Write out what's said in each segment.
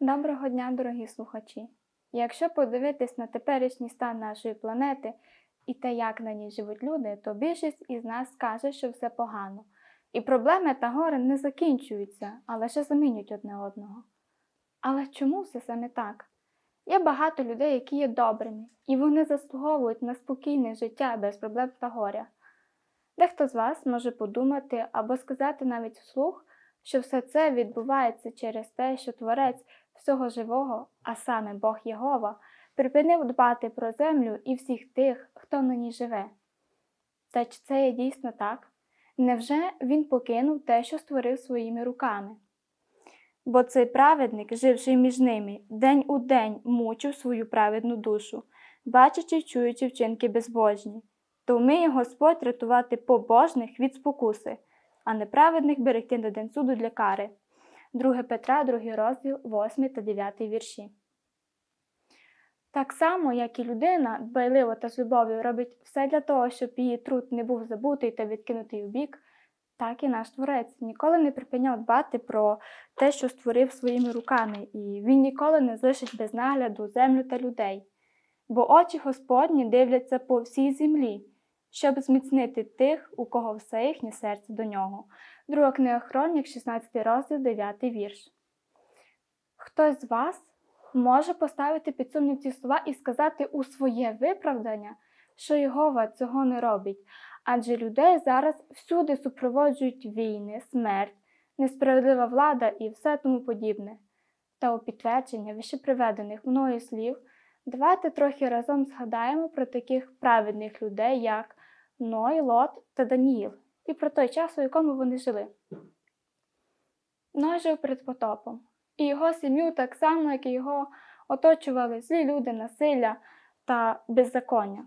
Доброго дня, дорогі слухачі! Якщо подивитись на теперішній стан нашої планети і те, як на ній живуть люди, то більшість із нас скаже, що все погано. І проблеми та гори не закінчуються, а лише замінюють одне одного. Але чому все саме так? Є багато людей, які є добрими, і вони заслуговують на спокійне життя без проблем та горя. Дехто з вас може подумати або сказати навіть вслух, що все це відбувається через те, що Творець всього живого, а саме Бог Єгова, припинив дбати про землю і всіх тих, хто на ній живе. Та чи це є дійсно так? Невже він покинув те, що створив своїми руками? Бо цей праведник, живши між ними, день у день мучив свою праведну душу, бачачи й чуючи вчинки безбожні, то вміє Господь рятувати побожних від спокуси, а неправедних берегти на день суду для кари. 2 Петра, 2 розділ, 8 та 9 вірші. Так само, як і людина дбайливо та з любов'ю робить все для того, щоб її труд не був забутий та відкинутий у бік, так і наш творець ніколи не припиняв дбати про те, що створив своїми руками, і він ніколи не залишить без нагляду землю та людей. Бо очі Господні дивляться по всій землі, щоб зміцнити тих, у кого все їхнє серце до нього. Друга книга Хронік, 16 розділ, 9 вірш. Хтось з вас може поставити під сумнів ці слова і сказати у своє виправдання, що Єгова цього не робить, адже людей зараз всюди супроводжують війни, смерть, несправедлива влада і все тому подібне. Та у підтвердження вище приведених мною слів, давайте трохи разом згадаємо про таких праведних людей, як Ной, Лот та Даніїл, і про той час, у якому вони жили. Ной жив перед потопом, і його сім'ю так само, як і його оточували злі люди, насилля та беззаконня.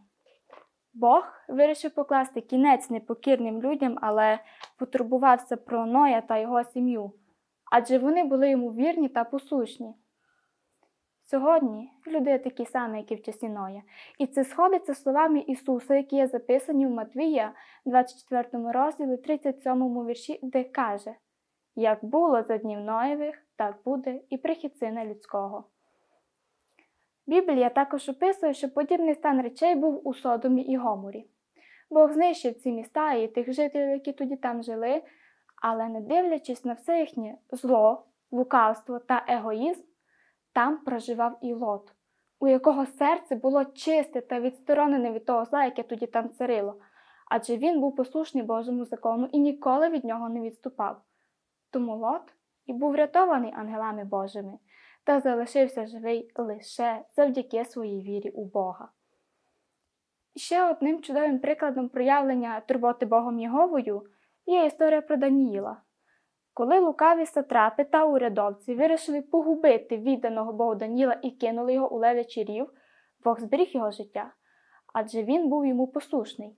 Бог вирішив покласти кінець непокірним людям, але потурбувався про Ноя та його сім'ю, адже вони були йому вірні та послушні. Сьогодні люди такі самі, як і в часі Ноя, і це сходиться словами Ісуса, які є записані в Матвія, 24 розділі, 37 вірші, де каже: Як було за днів Ноєвих, так буде і прихід сина людського. Біблія також описує, що подібний стан речей був у Содомі і Гоморі. Бог знищив ці міста і тих жителів, які тоді там жили, але не дивлячись на все їхнє зло, лукавство та егоїзм, там проживав і Лот, у якого серце було чисте та відсторонене від того зла, яке тоді там царило, адже він був послушний Божому закону і ніколи від нього не відступав. Тому Лот і був врятований ангелами Божими та залишився живий лише завдяки своїй вірі у Бога. Ще одним чудовим прикладом проявлення турботи Богом Єговою є історія про Даніїла. Коли лукаві сатрапи та урядовці вирішили погубити відданого Богу Даніла і кинули його у левячий рів, Бог зберіг його життя, адже він був йому послушний.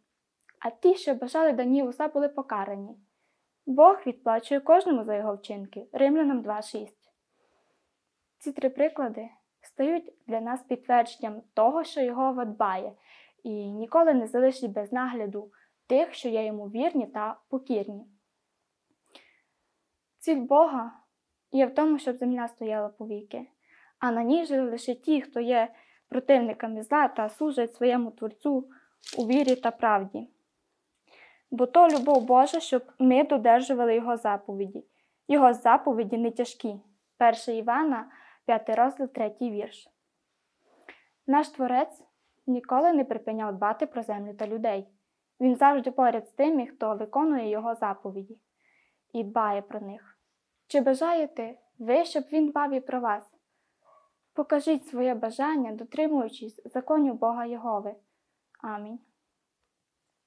А ті, що бажали Даніїлу зла, були покарані. Бог відплачує кожному за його вчинки. Римлянам 2.6. Ці три приклади стають для нас підтвердженням того, що Його дбає, і ніколи не залишить без нагляду тих, що є йому вірні та покірні. Ціль Бога є в тому, щоб земля стояла повіки, а на ній жили лише ті, хто є противниками зла та служать своєму Творцю у вірі та правді. Бо то любов Божа, щоб ми додержували Його заповіді. Його заповіді не тяжкі. 1 Івана, 5 розділ, 3 вірш. Наш Творець ніколи не припиняв дбати про землю та людей. Він завжди поряд з тими, хто виконує Його заповіді і дбає про них. Чи бажаєте ви, щоб він дбав і про вас? Покажіть своє бажання, дотримуючись законів Бога Єгови. Амінь.